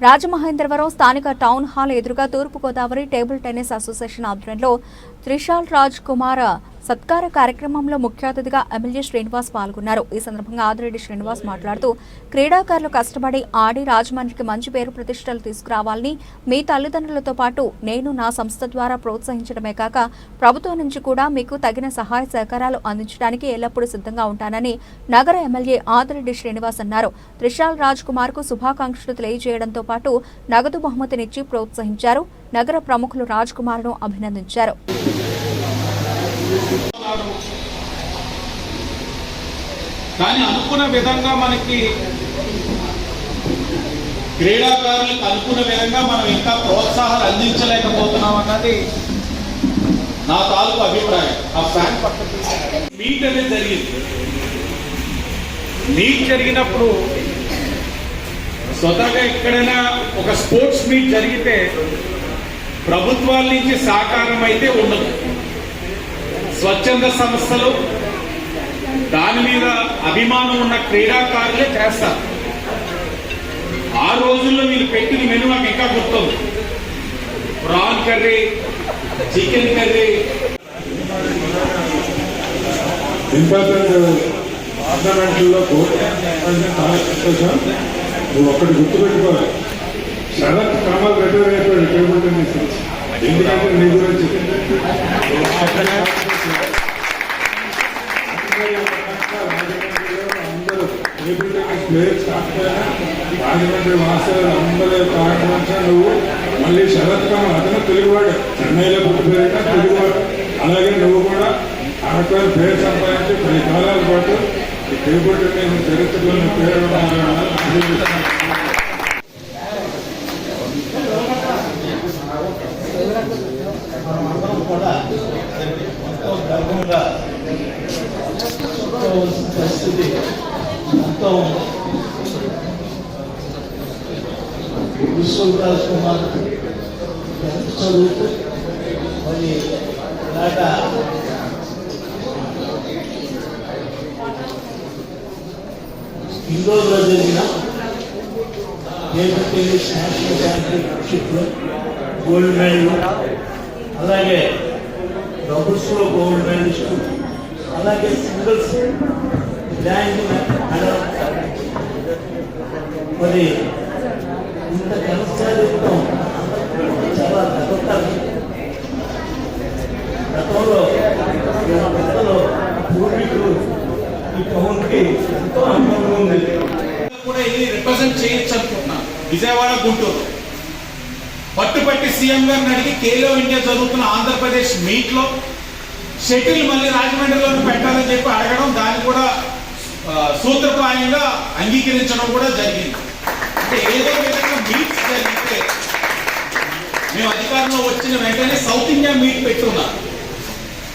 రాజమహేంద్రవరం స్థానిక town hall ఎదురుగా తూర్పుగోదావరి table tennis association ఆధ్వర్యంలో త్రిషాల్ రాజ్ కుమార్ సత్కార కార్యక్రమంలో ముఖ్య అతిథిగా ఎమ్మెల్యే శ్రీనివాస్ పాల్గొన్నారు. ఈ సందర్భంగా ఆదిరెడ్డి శ్రీనివాస్ మాట్లాడుతూ క్రీడాకారులు కష్టపడి ఆడి రాజమండ్రికి మంచి పేరు ప్రతిష్టలు తీసుకురావాలని మీ తల్లిదండ్రులతో పాటు నేను నా సంస్థ ద్వారా ప్రోత్సహించడమే కాక ప్రభుత్వం నుంచి కూడా మీకు తగిన సహాయ సహకారాలు అందించడానికి ఎల్లప్పుడూ సిద్ధంగా ఉంటానని నగర ఎమ్మెల్యే ఆదిరెడ్డి శ్రీనివాస్ అన్నారు. త్రిషాల్ రాజ్ కుమార్కు శుభాకాంక్షలు తెలియజేయడంతో పాటు నగదు బహుమతినిచ్చి ప్రోత్సహించారు. నగర ప్రముఖులు రాజ్ కుమార్ను అభినందించారు. కానీ అనుకున్న విధంగా మనకి క్రీడాకారులకు అనుకున్న విధంగా మనం ఇంకా ప్రోత్సాహాలు అందించలేకపోతున్నాం అన్నది నా తాలూకు అభిప్రాయం. ఆ ఫ్యాన్ పక్కన మీట్ అనేది జరిగింది. మీట్ జరిగినప్పుడు స్వతహాగా ఎక్కడైనా ఒక స్పోర్ట్స్ మీట్ జరిగితే ప్రభుత్వాల నుంచి సహకారం అయితే ఉండదు. స్వచ్ఛంద సంస్థలు దాని మీద అభిమానం ఉన్న క్రీడాకారులే చేస్తారు. ఆ రోజుల్లో మీరు పెట్టిన మెను నాకు ఇంకా గుర్తుంది. Prawn curry chicken curry. Important ఆర్నమెంట్లో నువ్వు ఒక్కటి గుర్తుపెట్టుకోవాలి. శరత్ కమల్ రిటైర్ అయిపోయాడు ఎందుకంటే నీ గురించి. టేబుల్ కాకపోయినా రాజమండ్రి మాస్టర్ అందరూ కాకపోయినా నువ్వు మళ్ళీ శరత్ కమల్ అతను తెలుగువాడు చెన్నైలో పుట్టిపోయినా తెలుగువాడు అలాగే నువ్వు కూడా ఆ పేరు సంపాదించి పది కాలాల పాటు ఈ నేను చరిత్రలో పేరు ఎంతో గర్వంగా పరిస్థితి ఎంతో ఉంది విశ్వవిరాజ్ కుమార్ ఎంత చదువుతూ మరి ఇలాగ ఇండోర్లో జరిగిన టేబుల్ టెన్నిస్ నేషనల్ ఛాంపియన్షిప్లో గోల్డ్ మెడల్ అలాగే డబుల్స్లో గోల్డ్ మెడలిస్ట్ అలాగే సింగిల్స్ గ్రాండ్ మెడల్. మరి ఇంత కొనసాగిస్తాం చాలా గతంలో పెద్దలు పూర్వీకులు ఈ టౌన్కి ఎంతో అనుభవం ఉంది కూడా ఇది రిప్రజెంట్ చేయొచ్చు అనుకుంటున్నాను విజయవాడ గుంటూరు. పట్టుపట్టి సీఎం గారిని అడిగి కేలో ఇండియా జరుగుతున్న ఆంధ్రప్రదేశ్ మీట్లో షటిల్ మళ్ళీ రాజమండ్రిలో పెట్టాలని చెప్పి అడగడం దాన్ని కూడా సూత్రప్రాయంగా అంగీకరించడం కూడా జరిగింది అంటే ఏదో మేము అధికారంలో వచ్చిన వెంటనే సౌత్ ఇండియా మీట్ పెట్టున్నాం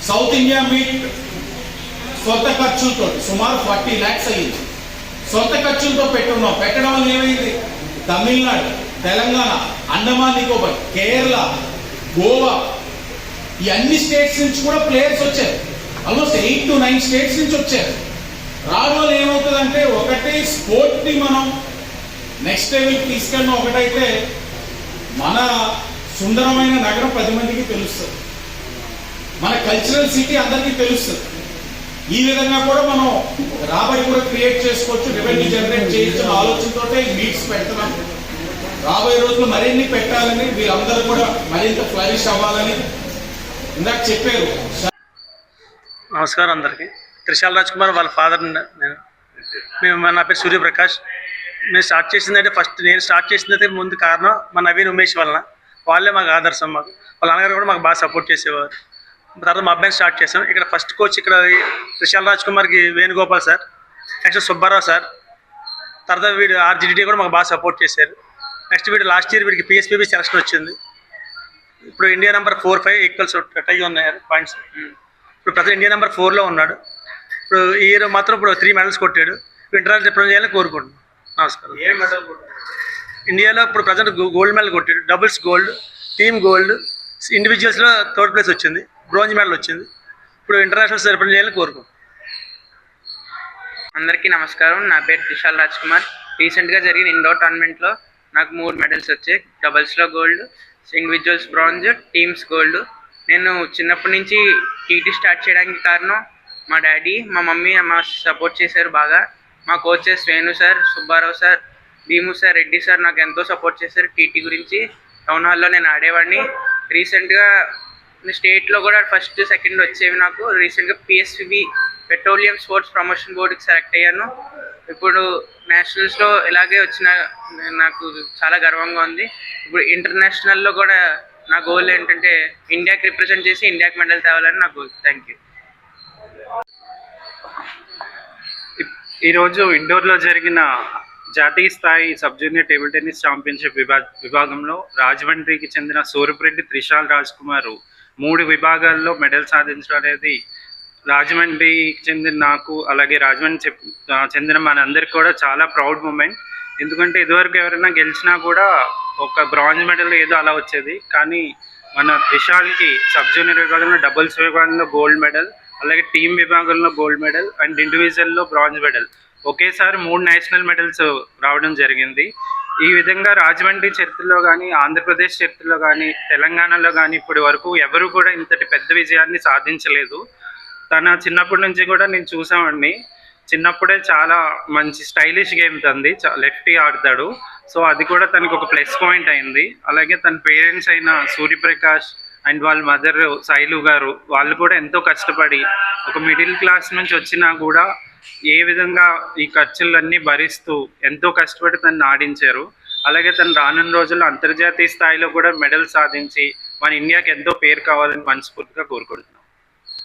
సౌత్ ఇండియా మీట్ సొంత ఖర్చులతో సుమారు ఫార్టీ ల్యాక్స్ అయ్యింది. సొంత ఖర్చులతో పెట్టున్నాం పెట్టడం వల్ల ఏమైంది? తమిళనాడు తెలంగాణ అండమాన్ నికోబార్ కేరళ గోవా ఈ అన్ని స్టేట్స్ నుంచి కూడా ప్లేయర్స్ వచ్చారు. Almost eight to nine states నుంచి వచ్చారు. రాబోలు ఏమవుతుందంటే ఒకటి స్పోర్ట్ని మనం నెక్స్ట్ లెవెల్కి తీసుకెళ్ళడం ఒకటైతే మన సుందరమైన నగరం పది మందికి తెలుస్తుంది. మన కల్చరల్ సిటీ అందరికీ తెలుస్తుంది. ఈ విధంగా కూడా మనం రాబడి కూడా క్రియేట్ చేసుకోవచ్చు రెవెన్యూ జనరేట్ చేయొచ్చు ఆలోచనతో మీట్స్ పెడుతున్నాం. రాబోయే రోజులు మరిన్ని పెట్టాలని వీరందరూ కూడా మరింత ఫ్లరిష్ అవ్వాలని ఇందాక చెప్పారు. నమస్కారం అందరికీ. త్రిశాల్ రాజ్ కుమార్ వాళ్ళ ఫాదర్ నేను. మేము నా పేరు సూర్యప్రకాష్. మేము స్టార్ట్ చేసిందంటే ఫస్ట్ నేను స్టార్ట్ చేసిందైతే ముందు కారణం మా నవీన్ ఉమేష్ వలన. వాళ్ళే మాకు ఆదర్శం మాకు. వాళ్ళ నాన్నగారు కూడా మాకు బాగా సపోర్ట్ చేసేవారు. తర్వాత మా అబ్బాయిని స్టార్ట్ చేసాం. ఇక్కడ ఫస్ట్ కోచ్ ఇక్కడ త్రిశాల్ రాజ్ కుమార్కి Venugopal sir next Subbarao sir. తర్వాత వీడు ఆర్జీడీ కూడా మాకు బాగా సపోర్ట్ చేశారు. నెక్స్ట్ వీడు లాస్ట్ ఇయర్ వీడికి పిఎస్పీబీ సెలక్షన్ వచ్చింది. ఇప్పుడు India number four five equals tie ఉన్నాయి పాయింట్స్ ఇప్పుడు ప్రతి ఇండియా నెంబర్ ఫోర్లో ఉన్నాడు. ఇప్పుడు ఈ ఇయర్ మాత్రం ఇప్పుడు త్రీ మెడల్స్ కొట్టాడు. ఇంటర్నల్ రిప్రజెంట్ చేయాలని కోరుకుంటున్నాను నమస్కారం. ఏ మెడల్ ఇండియాలో ఇప్పుడు ప్రజెంట్ గోల్డ్ మెడల్ కొట్టాడు. డబుల్స్ గోల్డ్ టీమ్ గోల్డ్ ఇండివిజువల్స్లో థర్డ్ ప్లేస్ వచ్చింది. బ్రోంజ్ మెడల్ వచ్చింది. ఇప్పుడు ఇంటర్నేషనల్ సరిపడి చేయాలని కోరుకో అందరికీ నమస్కారం. నా పేరు త్రిషాల్ రాజ్ కుమార్ రీసెంట్గా జరిగిన ఇండోర్ టోర్నమెంట్లో నాకు మూడు మెడల్స్ వచ్చాయి. డబల్స్లో gold individuals bronze teams gold నేను చిన్నప్పటి నుంచి టీటీ స్టార్ట్ చేయడానికి కారణం మా డాడీ మా మమ్మీ మా సపోర్ట్ చేశారు బాగా. మా coaches Venu sir Subbarao sir Bheemu sir Reddy sir నాకు ఎంతో సపోర్ట్ చేశారు టీటీ గురించి. టౌన్ హాల్లో నేను ఆడేవాడిని. రీసెంట్గా స్టేట్లో కూడా ఫస్ట్ సెకండ్ వచ్చేవి నాకు. రీసెంట్గా పిఎస్పిబి పెట్రోలియం స్పోర్ట్స్ ప్రమోషన్ బోర్డుకి సెలెక్ట్ అయ్యాను. ఇప్పుడు నేషనల్స్లో ఇలాగే వచ్చిన నాకు చాలా గర్వంగా ఉంది. ఇప్పుడు ఇంటర్నేషనల్లో కూడా నా గోల్ ఏంటంటే ఇండియాకి రిప్రజెంట్ చేసి ఇండియాకి మెడల్ తేవాలని నా గోల్ థ్యాంక్ యూ ఈరోజు ఇండోర్లో జరిగిన జాతీయ స్థాయి sub junior table tennis championship విభాగంలో రాజమండ్రికి చెందిన సూర్యప్రెడ్డి త్రిశాల్ రాజ్ కుమార్ మూడు విభాగాల్లో మెడల్ సాధించడం అనేది రాజమండ్రికి చెందిన నాకు అలాగే రాజమండ్రి చెప్- చెందిన మనందరికి కూడా చాలా ప్రౌడ్ మూమెంట్. ఎందుకంటే ఇదివరకు ఎవరైనా గెలిచినా కూడా ఒక బ్రాంజ్ మెడల్ ఏదో అలా వచ్చేది. కానీ మన త్రిశాల్కి సబ్ జూనియర్ విభాగంలో డబుల్స్ విభాగంలో గోల్డ్ మెడల్ అలాగే టీం విభాగంలో గోల్డ్ మెడల్ అండ్ ఇండివిజువల్లో బ్రాంజ్ మెడల్. ఒకేసారి మూడు నేషనల్ మెడల్స్ రావడం జరిగింది. ఈ విధంగా రాజమండ్రి చరిత్రలో కానీ ఆంధ్రప్రదేశ్ చరిత్రలో కానీ తెలంగాణలో కానీ ఇప్పటి వరకు ఎవరు కూడా ఇంతటి పెద్ద విజయాన్ని సాధించలేదు. తన చిన్నప్పటి నుంచి కూడా నేను చూసామండి. చిన్నప్పుడే చాలా మంచి స్టైలిష్ గేమ్ తంది. లెఫ్టీ ఆడతాడు. సో అది కూడా తనకు ఒక ప్లస్ పాయింట్ అయింది. అలాగే తన పేరెంట్స్ అయిన సూర్యప్రకాష్ అండ్ వాళ్ళ మదర్ శైలు గారు వాళ్ళు కూడా ఎంతో కష్టపడి ఒక మిడిల్ క్లాస్ నుంచి వచ్చినా కూడా ఏ విధంగా ఈ ఖర్చులన్నీ భరిస్తూ ఎంతో కష్టపడి తను ఆడించారు. అలాగే తను రానున్న రోజుల్లో అంతర్జాతీయ స్థాయిలో కూడా మెడల్ సాధించి మన ఇండియాకి ఎంతో పేరు కావాలని మనస్ఫూర్తిగా కోరుకుంటున్నాను.